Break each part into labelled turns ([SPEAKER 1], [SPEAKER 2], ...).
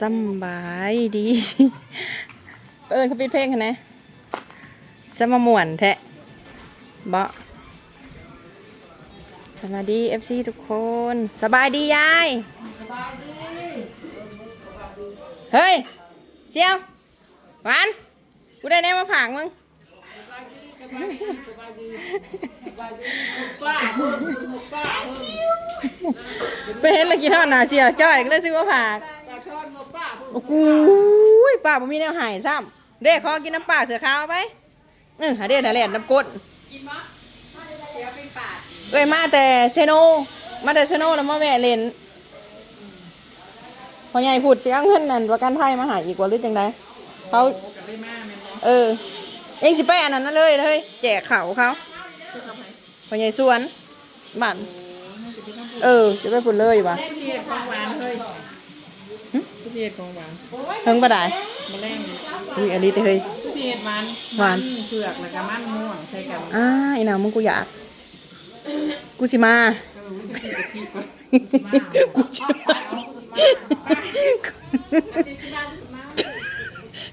[SPEAKER 1] สบายดีเอิญเขาปิดเพลงกันนะสมาม่วนแทะบ่สวัสดีเอฟซีทุกคน สบายดียาย เฮ้ยเซียวหวานกูได้แน่มาผากมึงไปเห็นแล้วกินทอดหนาเสียวจ้อยก็เลยซื้อมาผาก โอ้โหป้าผมมีแนวหายซ้ำเด็กขอกินน้ำปลาเสือขาวไปเออหาเด็ดหาแหลนน้ำกดเอ้ยมาแต่เชโนมาแต่เชโนแล้วมาแวะเล่นพอใหญ่พูดเสียเงินนั่นประกันไทยมาหาอีกว่าหรือจังไดเขาเออเองสิไปอันนั้นนั่นเลยเลยแจกเขาเขาพอใหญ่สวนบ้านเออจะไปพูดเลยวะ
[SPEAKER 2] เสียดของหวานเฮ้ยเสียดของหวาน
[SPEAKER 1] เพิ่งปะได้
[SPEAKER 2] มาแรง
[SPEAKER 1] อุ้ยอันนี้เฮ้ย
[SPEAKER 2] เสียดมัน
[SPEAKER 1] หวาน
[SPEAKER 2] เผือกแล้วก็มันม่วงใส่กัน
[SPEAKER 1] อ่าไอ้หนาวมึงกูอยาก กูสิมากูสิ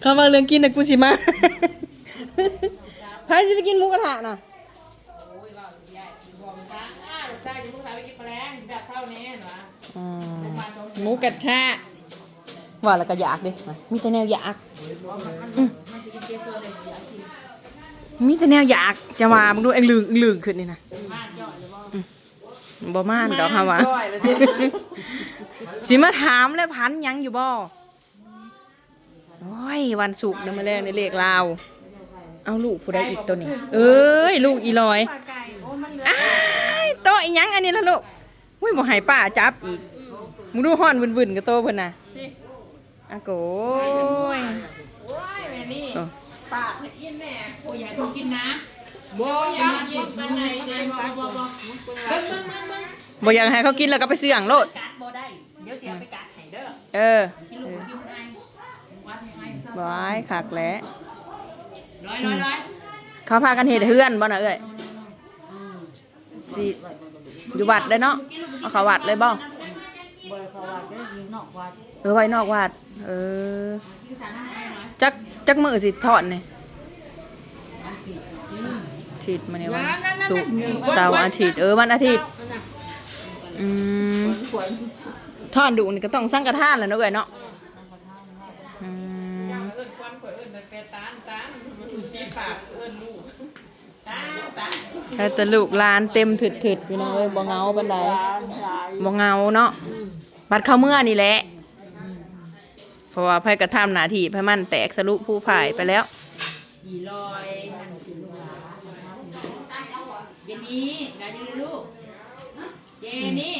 [SPEAKER 1] เข้ามาเรื่องกินนะกูสิมาพายสิไปกินหมูกระทะน่ะ
[SPEAKER 3] ใช่จะพูดภาษาไปกินแมลงดับเท่านี้เหรอ
[SPEAKER 1] อืม
[SPEAKER 3] มาสอง
[SPEAKER 2] หมูกระทะ
[SPEAKER 1] ว่าแล้วก็อยากดิมามีแต่แนวอยากอืมมีแต่แนวอยากจะมามึงดูเอ็งลืงลืงขึ้นนี่นะอืมบ่ม่านดอกฮะวะ
[SPEAKER 2] จ้อยเลยสิ
[SPEAKER 1] สิมาถามแล้วพันยังอยู่บ่โอ้ยวันศุกร์นำมาแรกในเลขลาวเอาลูกผู้ใดอีกตัวนี้ เอ้ย ลูกอีลอยอ้ายโตะอีหยังอันนี้ละลูกอุ้ยบ่ให้ป้าจับอีกมึงดูห้อนวุ่นๆกับโตเพิ่นน่ะ อะโกย
[SPEAKER 3] โอ้ยแม่นี่
[SPEAKER 1] โอ้
[SPEAKER 3] ปากให้กินแม่โอ้ยอยากให้กินนะ
[SPEAKER 2] บ่อยากกินมาไหน
[SPEAKER 3] ไง
[SPEAKER 2] เนี่ย
[SPEAKER 3] บ่บ่บ่เบิ่งเบิ่งเบิ่งเบิ่ง
[SPEAKER 1] บ่อยากให้เขากินแล้วก็ไปเสี่ยงโลด
[SPEAKER 2] กัดบ่ได้เดี๋ยวเสียไปกัดให้เด้อ
[SPEAKER 1] เออ
[SPEAKER 3] กินลูกกินไงวัดยังไง
[SPEAKER 1] บอยคักแหล้ว
[SPEAKER 3] ร้อยร้อยร้อย
[SPEAKER 1] เขาพากันเฮ็ดเฮือนบ่น่ะเอ้ยสิอยู่วัดได้เนาะเอาเขาวัดเลยบ่
[SPEAKER 4] บริเขาวัดได้ยิงนอกวัด
[SPEAKER 1] เออไว้นอกวัดเออ
[SPEAKER 3] กินสารน้ำอะไรหน่อย
[SPEAKER 1] จักจักมือสิทอดนี่อาทิตย์มาเนี่ยวันศุกร์เสาร์อาทิตย์เออวันอาทิตย์อืมทอดดุนี่ก็ต้องสร้างกระทานแหล้วเนาะเอ้ยเนาะอืม
[SPEAKER 2] เอิ้นควันข่อยเอิ้นแต่แปรตานตานมันตีปากเอิ้นลูกตานตาน
[SPEAKER 1] แต่แต่ลูกหลานเต็มถึดๆพี่น้องเอ้ยบ่เหงาปานใดบ่เหงาเนาะ บัดเข้าเมื่อนี่แหละ เพราะว่าไผกระทำหน้าที่ไผมันแตกสรุผู้พ่ายไปแล้ว
[SPEAKER 3] สี่ร้อยพันสิบลูกหลานเจนี่ได้ยังลูกเจนี่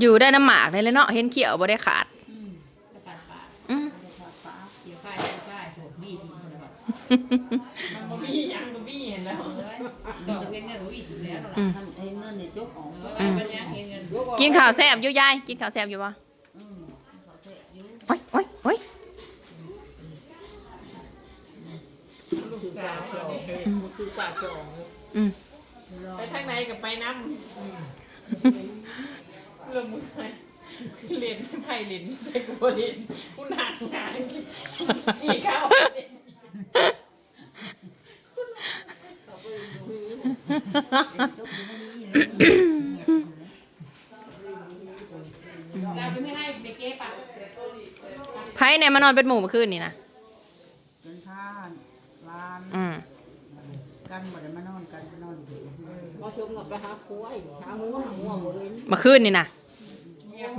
[SPEAKER 1] อยู่ได้น้ำหมากนี่เลยเนาะเห็นเขียวบ่ได้ขาด
[SPEAKER 3] อืมประกาศปาก
[SPEAKER 1] อืม
[SPEAKER 3] เกี่ยวข้าวเกี่ยวข้าวโหมีดคนละแบบ
[SPEAKER 2] มันบ่มีหยังบ่มีเห็นแล้ว
[SPEAKER 3] เลยดอกเป็นเงินรู้อีกแล้วล่ะ
[SPEAKER 1] อืม
[SPEAKER 4] ท่านเองนั่นเนี่ยจกออก
[SPEAKER 3] เออเป็นยังเห็นเงิน
[SPEAKER 1] กินข้าวแซ่บอยู่ยายกินข้าวแซ่บอยู่บ่
[SPEAKER 4] อืมเขาเทะอยู่
[SPEAKER 1] โอ้ยโอ้ยโอ้ย
[SPEAKER 2] ลูกสาวสองเฮ้ยบ่คือปากจอง
[SPEAKER 1] อืม
[SPEAKER 2] ไปทางไหนก็ไปน้ำเรื่องมึงไปเล่นไพ่เล่นใส่กูบ่เล่นกูหนักงานสี่เข้าเล่น
[SPEAKER 3] เราจะไม่ให้ไปเก็บอะ
[SPEAKER 1] ไผเนี่ยมานอนเป็นหมู่เมื่อคืนนี่นะ
[SPEAKER 4] เป็นท่านลาน
[SPEAKER 1] อืม
[SPEAKER 4] กันบ่ได้มานอนกันไปนอนอยู่
[SPEAKER 3] พอชมกับไปหาคุ้ยหางูหางูหมดเลย
[SPEAKER 1] เมื่อคืนนี่นะ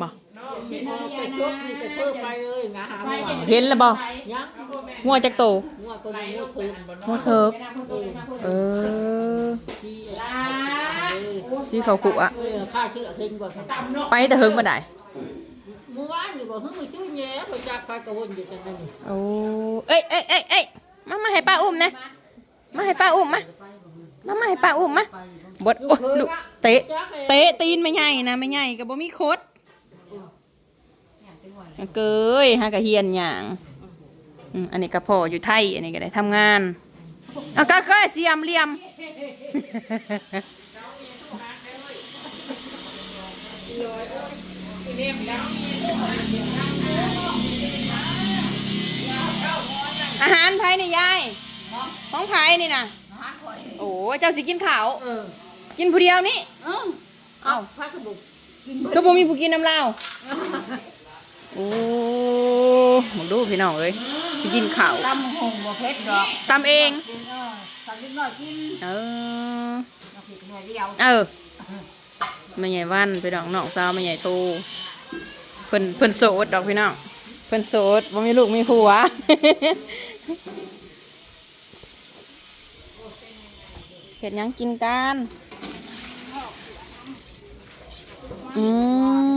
[SPEAKER 1] บ่
[SPEAKER 3] เป็นแต่ชกมีแต่เพิ่มไปเลยงาหาไป
[SPEAKER 1] เห็นแล้วบ่
[SPEAKER 3] ยัง
[SPEAKER 1] งัวจักโต
[SPEAKER 3] งัวตัวนี้งัวถือ
[SPEAKER 1] งัวเถิกเออ
[SPEAKER 3] ลา
[SPEAKER 1] สีเขาขุอะ
[SPEAKER 3] เออข้าชื่อเห็นบ่ตำเนาะ
[SPEAKER 1] ไปแต่เฮิงบ่ได้
[SPEAKER 3] เมื่อวานนี่บ่เพิ่งมาช่วยแย่ไปจับไปกระวนอยู่จังนั้น
[SPEAKER 1] โอ้เอ้ยเอ้ยเอ้ยเอ้ยมามาให้ป้าอุ้มนะมาให้ป้าอุ้มมามามาให้ป้าอุ้มมาบดโอ้ยลูกเตะเตะตีนไม่ใหญ่นะไม่ใหญ่ก็บ่มีโคด เกยฮะกะเฮียนหยังอืมอันนี้ก็พ่ออยู่ไทย อันนี้ก็ได้ทำงานเอาก็ก็เสียมเหลี่ยม
[SPEAKER 2] เนมแล้ว
[SPEAKER 1] อาหารไผนี่ยายของไผนี่นะโอ้เจ้าสิกินข้าว
[SPEAKER 3] เออ
[SPEAKER 1] กินผู้เดียวนี่
[SPEAKER 3] เออเอาพักกระบุกกินเบิด
[SPEAKER 1] ก็บ่มีผู้กินน้ำเหล้า โอ้มึงดูพี่น้องเอ้ยสิกินข้าว
[SPEAKER 3] ตำหงบ่เผ็ดดอก
[SPEAKER 1] ตำเอง
[SPEAKER 3] กินเออตำนิดหน่อยกิน
[SPEAKER 1] เออ
[SPEAKER 3] เอาเผ็ดหน่อยเดียว
[SPEAKER 1] เออแม่ใหญ่วันพี่น้องน้องสาวแม่ใหญ่โทเพิ่นเพิ่นโสดดอกพี่น้องเพิ่นโสดบ่มีลูกมีผัวเห็ดหยังกินกันอื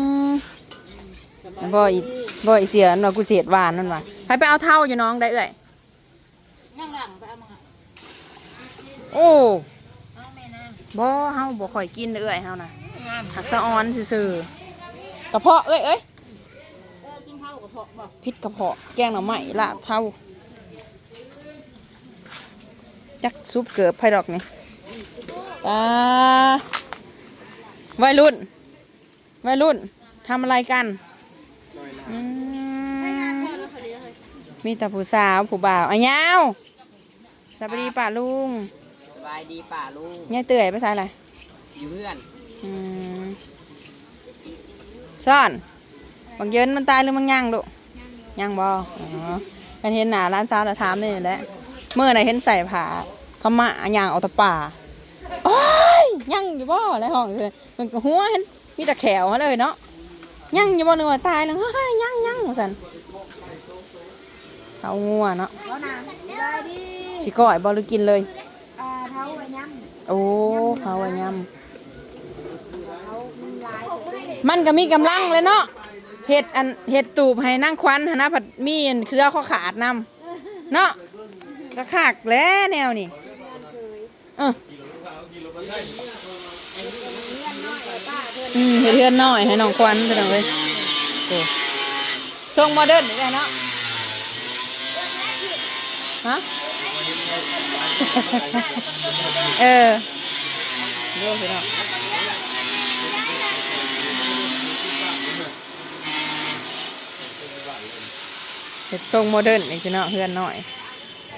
[SPEAKER 1] ม บ่อีบ่อีเสียนว่ากูเสียดหวานนั่นว่ะให้ไปเอาเท่าอยู่น้องได้เอ่ย
[SPEAKER 3] นั่งหลังไปเอามา
[SPEAKER 1] โอ้
[SPEAKER 3] เอาแม่นาง
[SPEAKER 1] บ่เฮาบ่ค่อยกินเอ่ยเฮานะ
[SPEAKER 3] งาม
[SPEAKER 1] หักสะออนซื่อๆกระเพาะเอ้ยเอ้ย
[SPEAKER 3] เออกินข้าวกับเพาะบ่
[SPEAKER 1] พิษกระเพาะแกงหน่อไม้ลาบเท่าจักซุปเกือบไผ่ดอกนี่ปลาวัยรุ่นวัยรุ่นทำอะไรกันอืม มีแต่ผู้สาวผู้บ่าวอะยาวสวัสดีป่าลุง
[SPEAKER 5] สบายดีป่าลุง
[SPEAKER 1] ยายเตื่อยไปทายอะไร
[SPEAKER 5] อยู่เพื่อน
[SPEAKER 1] อืมซ่อนบางเยินมันตายหรือมันย่างลูกย่างบ่อ๋อกันเห็นหน้าร้านสาวแล้วถามนี่แหละเมื่อไหนเห็นใส่ผ้าขาวมะย่างเอาแตะป่าโอ้ยย่างอยู่บ่อะไรห้องเลยมันก็หัวเห็นมีแต่แขวเขาเลยเนาะย่างอยู่บ่นึกว่าตายแล้วเฮ้ยย่างย่างว่าซั่น เอางัวเนาะ
[SPEAKER 3] เอาน้ำได้ดิ
[SPEAKER 1] สิก้อยบ่หรือกินเลย
[SPEAKER 3] อ่าเท้าไว้ย่
[SPEAKER 1] โอ้เขาไว้ยำำ
[SPEAKER 3] เขามันลาย
[SPEAKER 1] มันก็มีกำลังเลยเนาะเห็ดอันเห็ดตูบให้นั่งควันหนนะผัดมีอันเครือข้อขาดนำเนาะก็ขากแล้วแนวนี่เอออืมเฮ็ดเทือนน้อยให้น้องควันไปหน่อยเว้ยโอ้ทรงโมเดิร์นได้เนาะ ฮะเออเรื่องไปเนาะเฮ็ดทรงโมเดิร์นนี่คือเนาะเฮือนหน่อย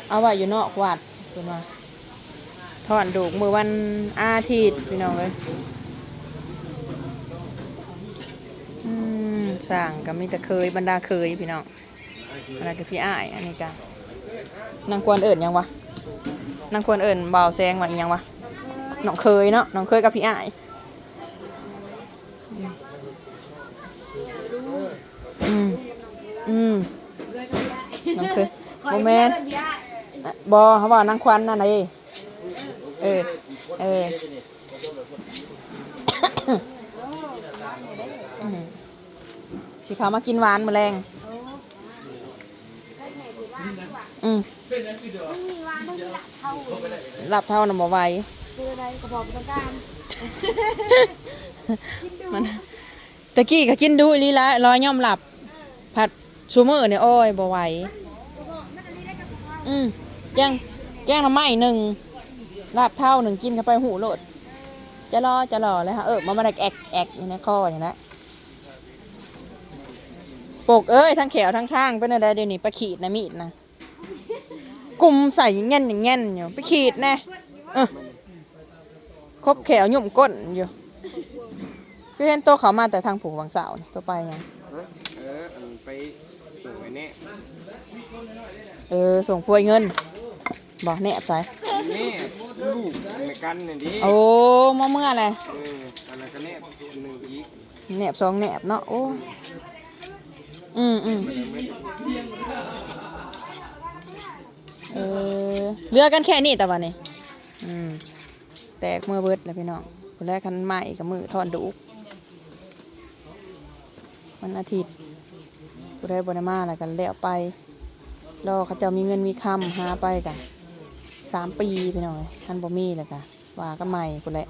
[SPEAKER 1] เอาไว้อยู่นอกวัดคือมาถอนดูกมือวันอาทิตย์พี่น้องเลยอืมสั่งก็มีแต่เคยบรรดาเคยพี่น้องอันนั้นก็พี่อ้ายอันนี้กัน นางควรเอิญยังวะนางควรเอิญเบาแซงว่าอียังวะน้องเคยเนาะน้องเคยกับพี่อ้ายอืมอืมน้องเคยโมแมนบอเขาบอกนางควันนั่นไงเออเออสิเขามากินหวานแรง มลงอืมหลับเท่าน่ะบ่ไหว
[SPEAKER 3] คืออะไรกระบอกต้องการ
[SPEAKER 1] มันตะกี้ก็กินดูอีหลีละร้อยย่อมหลับ ผัดชูมือเนี่ยโอ้ยบ่ไหวอืมแกงแกงน้ำไม้หนึ่งลาบเท่าหนึ่งกินเข้าไปหูโลด จะรอจะรอเลยฮะเออมามาได้แอกแอกอยู่ในคออย่างนั้นปกเอ้ยทั้งแขวทั้งข้างเป็นอะไรเดี๋ยวนี้ไปขีดนะมีดนะ กลุ่มใส่เงี้ยนอย่างเงี้ยนอยู่ไปขีดแน่เออครบแขวหยุ่มก้นอยู่ คือเห็นตัวเขามาแต่ทางผูกวังเสานี่ตัวไปยัง
[SPEAKER 5] เอออันไปส่งไอ้เนี่ย
[SPEAKER 1] เออส่งพวยเงินบอกแนบใส่
[SPEAKER 5] นี่ลูกในกันเนี่ยดิ
[SPEAKER 1] โอ้มาเมื่ออะไร
[SPEAKER 5] เอออันนั้นก็แนบหนึ่งอีก
[SPEAKER 1] แหนบสองแหนบเนาะโอ้อืมอืม เออเลือกกันแค่นี้แต่วันนี้อืมแตกมือเบิดแล้วพี่น้องคนแรกคันใหม่กับมือทอนดูกวันอาทิตย์ผู้ได้บริมาอะไรกันแล้วไปรอเขาจะมีเงินมีคำหาไปกันสามปีพี่น้องท่านบ่มีเลยกันว่ากันใหม่คนแหละ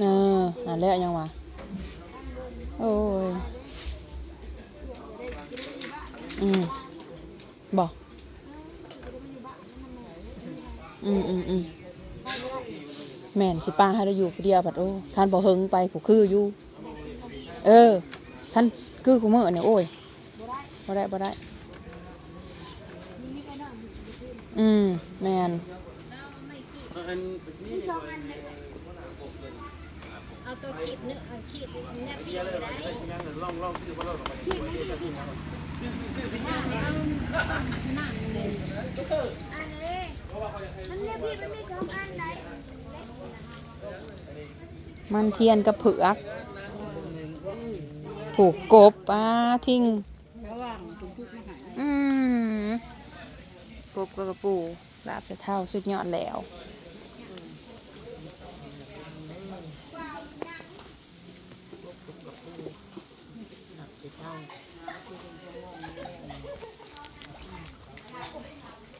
[SPEAKER 1] เออนั่นแหละยังวะ โอ้ยอืมบอกอืมอืมอืมแม่นสิป้าให้ได้อยู่ผู้เดียวบัดโอ้ท่านบ่เฮิงไปผู้คืออยู่ เออ ท่านคือกูมื้อเนี่ยโอ้ยบ่ได้บ่ได้ อืมแม่น
[SPEAKER 6] เอา ตัวขีดนึกเอขีดแนบไปเลยได้ขีดนั่นขีดนั่นนั่งเลยอันนี้มันเนี่ยพี่มันมีสองอันไหน
[SPEAKER 1] มันเทียนกับเผือกผูกกบป้าทิ้งอืมกบกับกระปูลาบจะเท่าสุดยอดแล้ว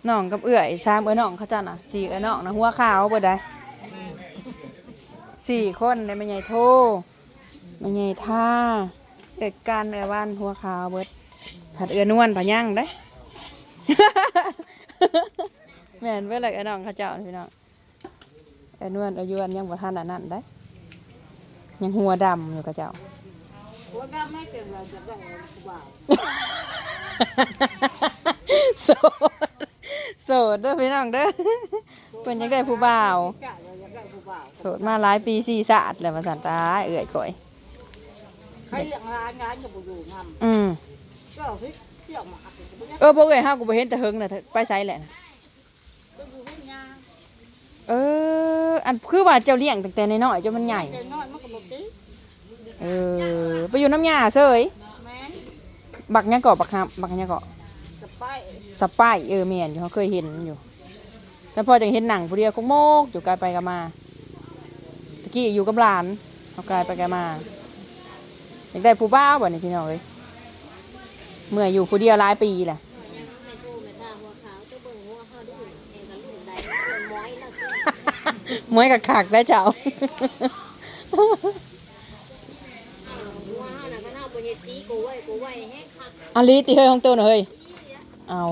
[SPEAKER 1] น้องกับเอื่อยชามเอ้ยน้องเขาจ้าน่ะสี่เอ้ยน้องนะหัวขาวเบิดได้สี่คนในแม่ใหญ่โทแม่ใหญ่ท่าเอกการเอ้ยวันหัวขาวเบิดผัดเอื้อนวลผัดย่างได้แม่นเบิดเลยไอ้น้องเขาเจ้าพี่น้องไอ้นวลไอ้ยวนยังบ่ทันอันนั้นได้ยังหัวดำอยู่กับเจ้า
[SPEAKER 3] เจ้า
[SPEAKER 1] โสดโสดเด้อพี่น้องเด้อเพิ่นยังได้ผู้บ่าว
[SPEAKER 3] จ้ะเราจะได้ผู้บ่าว
[SPEAKER 1] โสดมาหลายปีสี่ศาสตร์แล้วมาสันตาเอื่อยก่อย
[SPEAKER 3] ใครเลี้ยงร้านงานกับบุอยู่งาม
[SPEAKER 1] อืม
[SPEAKER 3] ก็พิเที่ยวมาหักก็
[SPEAKER 1] เออบ่เอ้ยเฮากูบ่เห็นแต่เฮิงน่ะไปไสแหละนะ
[SPEAKER 3] อยู่เวียนยา
[SPEAKER 1] เออ อันคือว่าเจ้าเลี้ยงตั้งแต่น้อยๆจนมันใหญ่
[SPEAKER 3] เด็กน้อยมันก็บอกดิ
[SPEAKER 1] เออไปอยู่น้ำยาเซย
[SPEAKER 3] แม่น
[SPEAKER 1] บักหยังเกาะบักฮับบักหยังเกาะ
[SPEAKER 3] จะไป
[SPEAKER 1] สปายเออแม่นอยู่เขาเคยเห็นอยู่แต่พอจังเห็นหนังผู้เดียวก็โมกอยู่ไกลไปกันมาตะกี้อยู่กับหลานเขาไกลไปกันมาอยากได้ผู้บ้าวบ่นี่พี่น้องเอ้ยเมื่ออยู่ผู้เดียวหลายปีแหละ
[SPEAKER 6] ยังไม่ทูไม่ทาหัวขาวเจ้าเบิ่งหัวเขาดูเองกับลูกใดม้อยแล้ว
[SPEAKER 1] มวยกับขากได้เจ้า
[SPEAKER 6] หัวเขาน่ะก็น่าบ่เฮ็ดสี กูไว้กูไว้แห้งคัก
[SPEAKER 1] อลีตีเฮ้ยของตัวหน่อยเฮ้ยเอา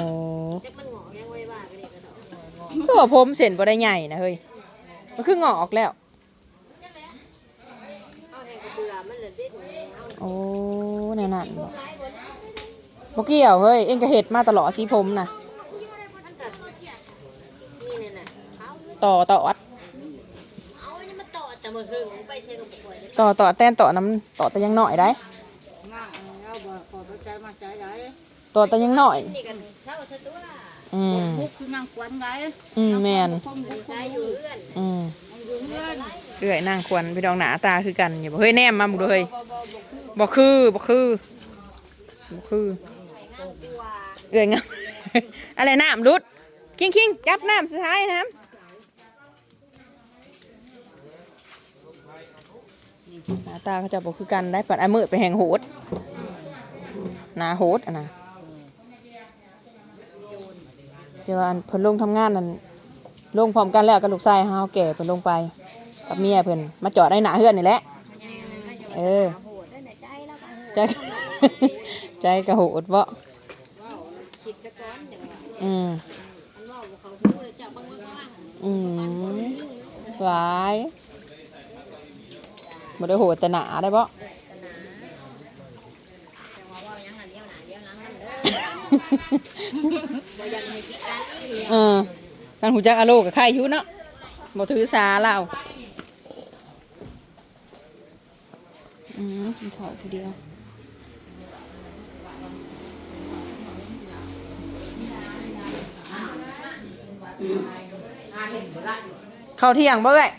[SPEAKER 6] แต่มันงอกยังไว้ว่ากันเลยก็ดอก
[SPEAKER 1] ก็ว่าผมเส้นบ่ได้ใหญ่นะเฮ้ยมันคืองอกออกแล้ว
[SPEAKER 6] เอาแห้งก็เบื่อมันเลยติดเอา
[SPEAKER 1] โอ้แน่นั่นบ่
[SPEAKER 6] บ่
[SPEAKER 1] เกี่ยวเฮ้ยเอ็งก็เห็ดมาตลอดสีผมนะ
[SPEAKER 6] มันก็นี่นี่น่ะเอา
[SPEAKER 1] ต่อต่อด
[SPEAKER 6] เอาอันนี้มาต่อต่อคืนไปใช้กับป่วย
[SPEAKER 1] ต่อต่อแต้นต่อน้ำต่อแต่ยังหน่อยได้
[SPEAKER 3] ง่างเอาบ่ขอ ใจมาใจไหน
[SPEAKER 1] ต่อแต่ยังหน่อย
[SPEAKER 6] นี่กันเช้าซะตัว
[SPEAKER 1] อืม
[SPEAKER 3] มุกคือนางควันไง
[SPEAKER 1] อืมแมน
[SPEAKER 3] คงบุก
[SPEAKER 6] ใช้อยู่เรือน
[SPEAKER 1] อืม
[SPEAKER 3] อยู่เงิน
[SPEAKER 1] เอื่อยนางควรพี่ดองหนาตาคือกันอยู่บ่เฮ้ยแนมมาบุเฮ้ยบ่คือบ่คือบ่คือเอื่อยงาม อะไรน้ำรุด คิงคิงจับน้ำสุดท้ายนะครับหน้าตาเขาจะบ่คือกันได้ปัดไอ้มือไปแหงโหดห นาโหดอะนะแต่ว่าอันเพิ่นลงทำงานนั่นลงพร้อมกันแล้วกับลูกชายเฮาแก่เพิ่นลงไป กับเมียเพิ่นมาจอดในหนาเฮือนนี่แหละ เออ
[SPEAKER 6] ใจ
[SPEAKER 1] ใจใจกระโหดบ่
[SPEAKER 6] อื
[SPEAKER 1] ม
[SPEAKER 6] อืม
[SPEAKER 1] หลายบ่ได้โหดแต่หนาได้บ่
[SPEAKER 6] แต่ว่าว่ายังอันเดียวหนาเดียวหลังนั่นเด้ อบ่อยากให้คิดกันอีก
[SPEAKER 1] เออกันหูจักอะโลกับใครอยู่เนาะบ่ถือสาเราอืมข้าวผู้เดียวเข้าเที่ยงบ่เอ้ย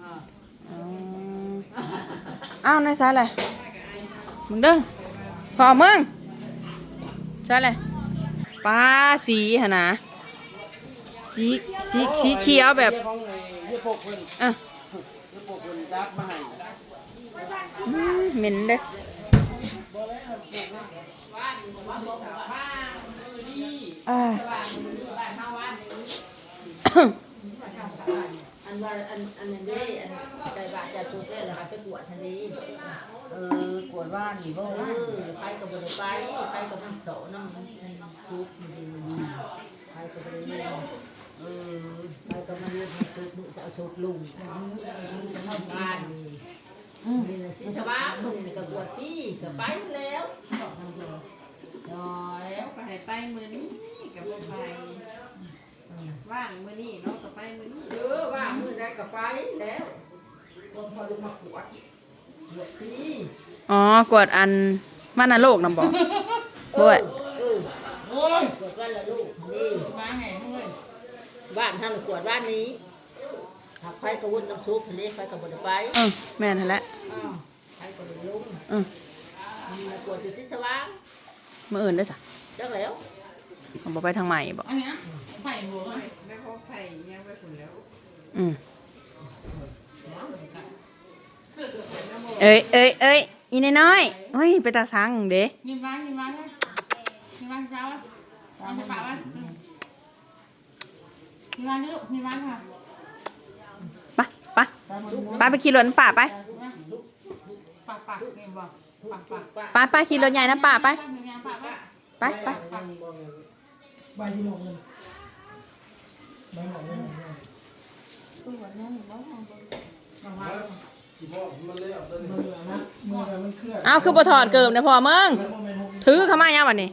[SPEAKER 1] อ๋ออ้าวในสายเลยมึงเด้อพอมึงใช่เลย ปลาสีหนนะสีสีสีเขียวแบบอะอืมเหม็นเด้ออ่า
[SPEAKER 3] อันว่าอันอันนั้นได้อันใจบาดจชุดเลยเหรอคะไปกวดทันที
[SPEAKER 4] เออกวดว่านนี่บ่
[SPEAKER 3] เออไปกับบริไปไปกับมันโสน้อง ทุกมันดีมันไปกับบริเวณ
[SPEAKER 4] เออไปก็มาเรียนมาสุกมือจะเอาสุกลุงทำบ้านนี่นะสิ
[SPEAKER 3] ชาวบ้านมึงนี่ก็บวชพี่ก็ไปแล้วน้อย
[SPEAKER 2] ก็ให้ไปมื้อนี้ก็บ่ไปว่างมื้อนี้เนาะก็ไปมื้อนี้
[SPEAKER 3] เออว่ามือได้ก็ไปแล้วคนพอลงมาขวดบวชพี่
[SPEAKER 1] อ๋อกวดอันว่านโลกนำบ่
[SPEAKER 3] เอ
[SPEAKER 1] บ่
[SPEAKER 3] อ
[SPEAKER 1] อย
[SPEAKER 3] เออ โอ้ยขวดวันละลูกนี่มาไงมึงเอ้ยบ้านทำขวดบ้านนี้หักไฟกระวนน้ำซุปทะเลไฟกระบดไป
[SPEAKER 1] เออแม่นหั่นแหละ
[SPEAKER 3] อ้าวไฟกระบดลุง
[SPEAKER 1] เออ
[SPEAKER 3] มีขวดอยู่สิสว่าง
[SPEAKER 1] มื้ออื่นได้อจ้ะ
[SPEAKER 3] จักแล้ว
[SPEAKER 1] เอาบ่ไปทางใหม่บ่
[SPEAKER 3] อันนี้ไฟบัว
[SPEAKER 2] แล้วพอไผยังไปพุ่นแล้ว
[SPEAKER 1] อืมเอ้ยเอ้ยเอ้ยอีน้อยๆโอ้ยไปตาสังเด้
[SPEAKER 3] nhìn vào nhìn vào thôi nhìn vào sao á làm cho bảo á nhìn vào nữa nhìn vào hả
[SPEAKER 1] ไปไปไปไปขี่รถน้ำป่าไป
[SPEAKER 3] bạc bạc nhìn vào bạc bạc bạc
[SPEAKER 1] ไปไปขี่รถใหญ่น้ำป่าไป
[SPEAKER 3] nhìn vào bạc á
[SPEAKER 1] ไปไป
[SPEAKER 7] ใบที่มองเงินใบหมองเงินมือนะมือมันเคลื่อน
[SPEAKER 1] เอาคือบ่ถอดเกิบนะพ่อมึง
[SPEAKER 7] แล้วมันเป็นหก
[SPEAKER 1] ถือเข้ามายังวันนี้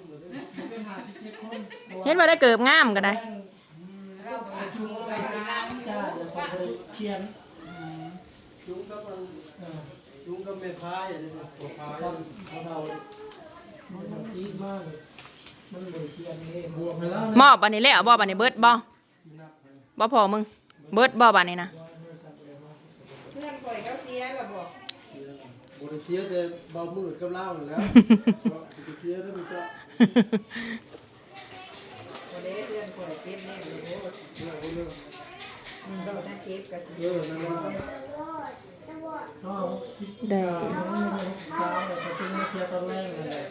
[SPEAKER 1] เห็นว่าได้เกิบงามก็ได้
[SPEAKER 7] เดี๋ยวเขาเขียน
[SPEAKER 8] จุ้งกับมันเอ่อจุ้งกับเมพายอะไรเนี่ยตัวพาย
[SPEAKER 7] ตอนเขาเรามันตีมากเลยมันเหมือนเขียนนี่
[SPEAKER 8] บวกไปแล้ว
[SPEAKER 1] มอบบันนี้แล้วบ่บันนี้เบิดบ่บ่พอมึง เบิดบ่บันนี้นะ
[SPEAKER 2] เพื่อนข่อยเขาเสียแล้วบอก
[SPEAKER 8] บริเชียแต่เบามืดกับเล่าอยู่แล้วบริเชียแล้วมันก็
[SPEAKER 2] นข่อยเป็นแน่เลยโอ้
[SPEAKER 8] เรื่องของเรื่อง
[SPEAKER 2] เราได้เก็บกัน
[SPEAKER 8] เออนั่นแหละ
[SPEAKER 7] ก็คิด
[SPEAKER 1] ได้
[SPEAKER 7] มันไม่เป็นเช้าเลยเขาเป็นเชียร์ตอนแรกเลย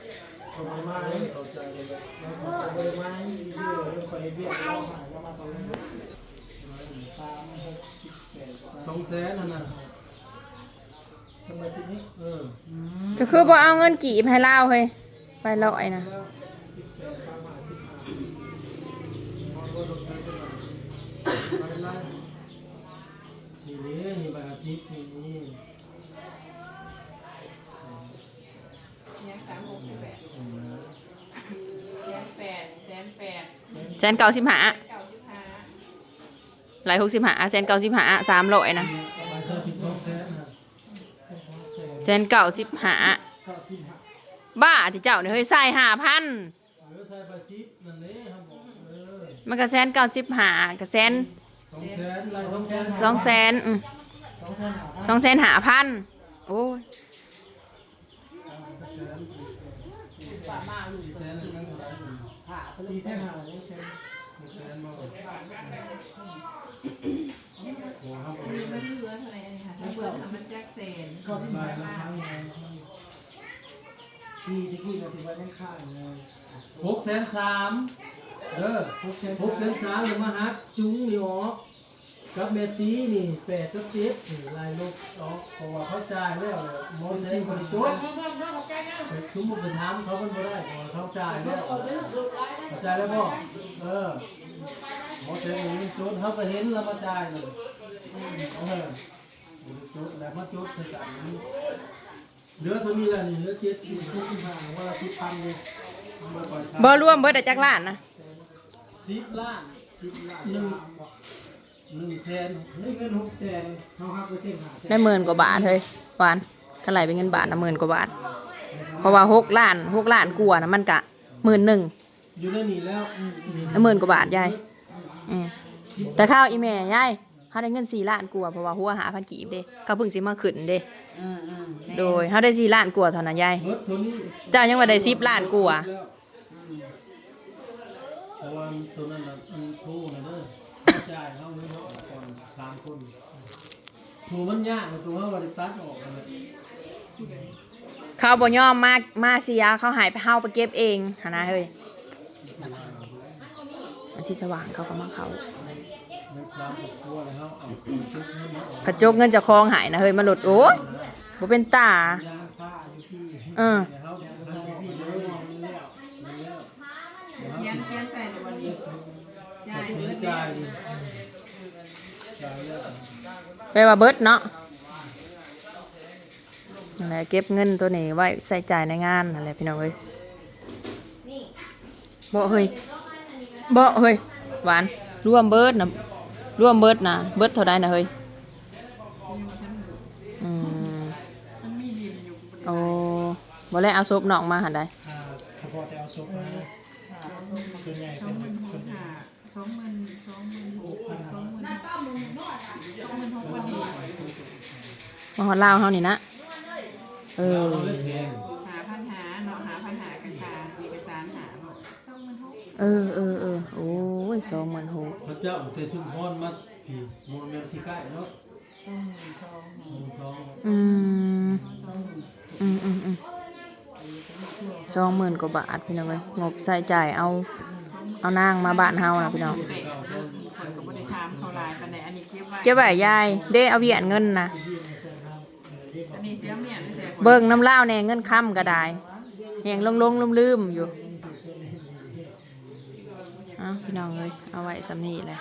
[SPEAKER 7] เขาไม่มาเลย
[SPEAKER 8] เข้าใจเลย
[SPEAKER 7] แล้วเขาไม่มาเยอะเรื่องคอยเบี้ยเราหายแล้วมาตอนนี้สามหกสิบแปด
[SPEAKER 8] สองแสนนั่นน่ะ
[SPEAKER 7] ทำไมสินี้
[SPEAKER 8] เออ
[SPEAKER 1] ก็คือบ่เอาเงินกีบให้เล่าเฮ้ยไปลอยนะ
[SPEAKER 8] แล้ว
[SPEAKER 7] สิบแปดสามห้าสิบห้าม
[SPEAKER 8] องว่าตกใจเป็นไรไปไล่นี่นี่นี่บาซิกนี่นี่
[SPEAKER 2] ยังสามหกสิบแปดแสนแปดแสนแปด
[SPEAKER 1] แสนเก้าสิบห้า
[SPEAKER 2] เก้าสิบห้า
[SPEAKER 1] หลายหกสิบห้าแสนเก้าสิบห้าสามร้อยนะ
[SPEAKER 8] แสนน่ะ
[SPEAKER 1] แสนเก้าสิบห้า
[SPEAKER 7] เก้าสิบห้า
[SPEAKER 1] บ้าที่เจ้าเนี่ยเฮ้ยใส่ห้าพัน
[SPEAKER 8] เออใส่บาซิกนั่นเลยครับผมเออ
[SPEAKER 1] มันก็แสนเก้าสิบห้าก็แสน
[SPEAKER 8] สองแสนลายสองแสน
[SPEAKER 1] สองแสนอืม
[SPEAKER 7] สองแสนหา
[SPEAKER 1] สองแสนหาพันโอ้ย
[SPEAKER 8] สี่แสนเลยตั้งแต่
[SPEAKER 3] ผ่าเขาลู
[SPEAKER 7] สี่แสนหาไม่ใช่
[SPEAKER 8] หกแสนบ่โอ้ครับผม
[SPEAKER 2] มันเหลือเท่าไหร่นี่ค่ะถ้าเบิดสมันจักแสน
[SPEAKER 7] ก้าสิบห้าละครั้งไงที่ที่ที่เราถือว่ายังข้างไง
[SPEAKER 8] หกแสนสาม เด้อ
[SPEAKER 7] หกแสน
[SPEAKER 8] หกแสนสามเลยมาฮักจุ้งนี่ออกกับเมตีนี่แปดกับเจ็ดนี่ลายลบออกเพราะว่าเขาจ่ายแล้วโมเสสบริจ
[SPEAKER 3] โอ้
[SPEAKER 8] บ
[SPEAKER 3] ยมึงมึงมึงขอบใจนะ
[SPEAKER 8] ทุกมุกไปถามเขามันบ่ได้เพราะว่าเขาจ่ายแล้ว
[SPEAKER 3] เอาไปลูกลูกไล่ได้
[SPEAKER 8] เขาจ่ายแล้วบ่เออโมเสสนี่จุดเขาก็เห็นแล้วมาจ่ายเลยอืมเออจุดแล้วมาจุดคือกันเหลือเท่านี้แหละนี่เหลือเจ็ดสิบ
[SPEAKER 7] สี่สิบห้าว่าสิบพันเลย
[SPEAKER 8] บ่ปล่อย
[SPEAKER 1] บ่รวมเบิดแต่จักล้านนะ
[SPEAKER 8] สิบล้าน
[SPEAKER 7] สิบล้าน
[SPEAKER 8] หนึ่งหนึ่งแสน
[SPEAKER 7] นี่เงินหกแสนเขาหักเปอร์เซ็นต์หาแสน
[SPEAKER 1] ได้หมื่นกว่าบาทเฮ้ยหวานเท่าไหร่เป็นเงินบาทนะหมื่นกว่าบาท เพราะว่าหกล้านหกล้านกว่านะมันกะหมื่นหนึ่ง
[SPEAKER 8] อยู่ในนี้แล้วอืมอืม
[SPEAKER 1] หมื่นกว่าบาทยายอืมแต่ข้าวอีแม่ยายเขาได้เงินสี่ล้านกว่าเพราะว่าหัวหาพันกีบเด้เขาเพิ่งสิมาขึ้นเด้
[SPEAKER 4] อืมอืม
[SPEAKER 1] โดยเขาได้สี่ล้านกว่าเท่านั้นยาย
[SPEAKER 8] เบิดตัวนี้
[SPEAKER 1] เจ้ายังว่าได้สิบล้านกว่า
[SPEAKER 8] แล้วอืม เพราะว่าตัวนั้นน่ะมันทูนะเด้อจ่ายเขาเงินเขาออกก่อนสามคนถูมันยากกว่าตัวเขาบริตัดออกเลย
[SPEAKER 1] เขาบ่ยอมมามาเสียเขาหายไปเฮาไปเก็บเองหานะเฮ้ยมันสิสว่างเขาก็มาเขา
[SPEAKER 8] เงินสามกับครัวเลยเขาเอาชุดให้มาออก
[SPEAKER 1] กระจกเงินเจะคลองหายนะเฮ้ยมาหลุดโอ้ยบ่เป็นตา
[SPEAKER 8] ยางซ่าอยู่ที่
[SPEAKER 1] เออ
[SPEAKER 8] เดี๋ยวเขาให้พี่เลยมันแล้วมันแล้ว เสี
[SPEAKER 2] ยใจแป
[SPEAKER 1] ลว่าเบิดเนาะนั่นแหละเก็บเงินตัวนี้ไว้ใส่จ่ายในงานนั่นแหละพี่น้องเอ้ยบ่เฮ้ยบ่เฮ้ยหวานร่วมเบิดนะร่วมเบิดนะเบิดเท่าใดนะเฮ้ยอืมโอ้บ่แล้วเอาศพน้องมาหันใด
[SPEAKER 7] อ่าเฉพาะแต่เอาซุปมาส่วนใหญ่เป็นส่วนใหญ่
[SPEAKER 2] สองหมื่นสองหมื่นหกสองหมื่นสองหมื่นหกพอดี
[SPEAKER 1] มาฮอดลาวเฮานี่นะ เออ
[SPEAKER 2] หาพันหาเนาะหาพันหากันค่ะเอกสารหาบอกสองหมื่นหก
[SPEAKER 1] เออเออเออโอ้ยสองหมื่นหก
[SPEAKER 8] พระเจ้าเทชุมพรมาที่โมเมนต์สิใกล้เนาะสองหมื่นึ่งสอง
[SPEAKER 1] อืมอืมอืมอืมสองหมื่นกว่าบาทพี่น้องเอ้ยงบใส่จ่ายเอา เอานางมาบ้านเฮานะพี่น้อง
[SPEAKER 2] เตะเลิกคนก็ไม่ได้ถามเขาหลายปันไหนอันนี้เก็บไว้
[SPEAKER 1] เก็บไว้ยายเด้เอาเวียนเงินนะ
[SPEAKER 2] อันนี้เสียเมียหรือเสียคน
[SPEAKER 1] เบิ่งน้ำเล่าวแน่เงินค้ำก็ได้แหงลงลงลืมลืมๆอยู่เอ้าพี่น้องเอ้ยเอาไว้สำนีแหละ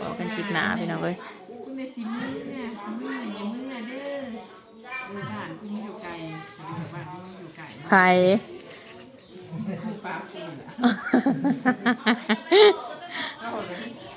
[SPEAKER 1] บอกกันคลิปหนาพี่น้องเอ้ย
[SPEAKER 2] คุณในสิมือเนี่ยมืออย่ามือเด้อเออบ้านคุณอยู่ไกลบ้านคุณอยู่ไกล
[SPEAKER 1] ใคร
[SPEAKER 2] 啊哈哈哈哈哈哈哈哈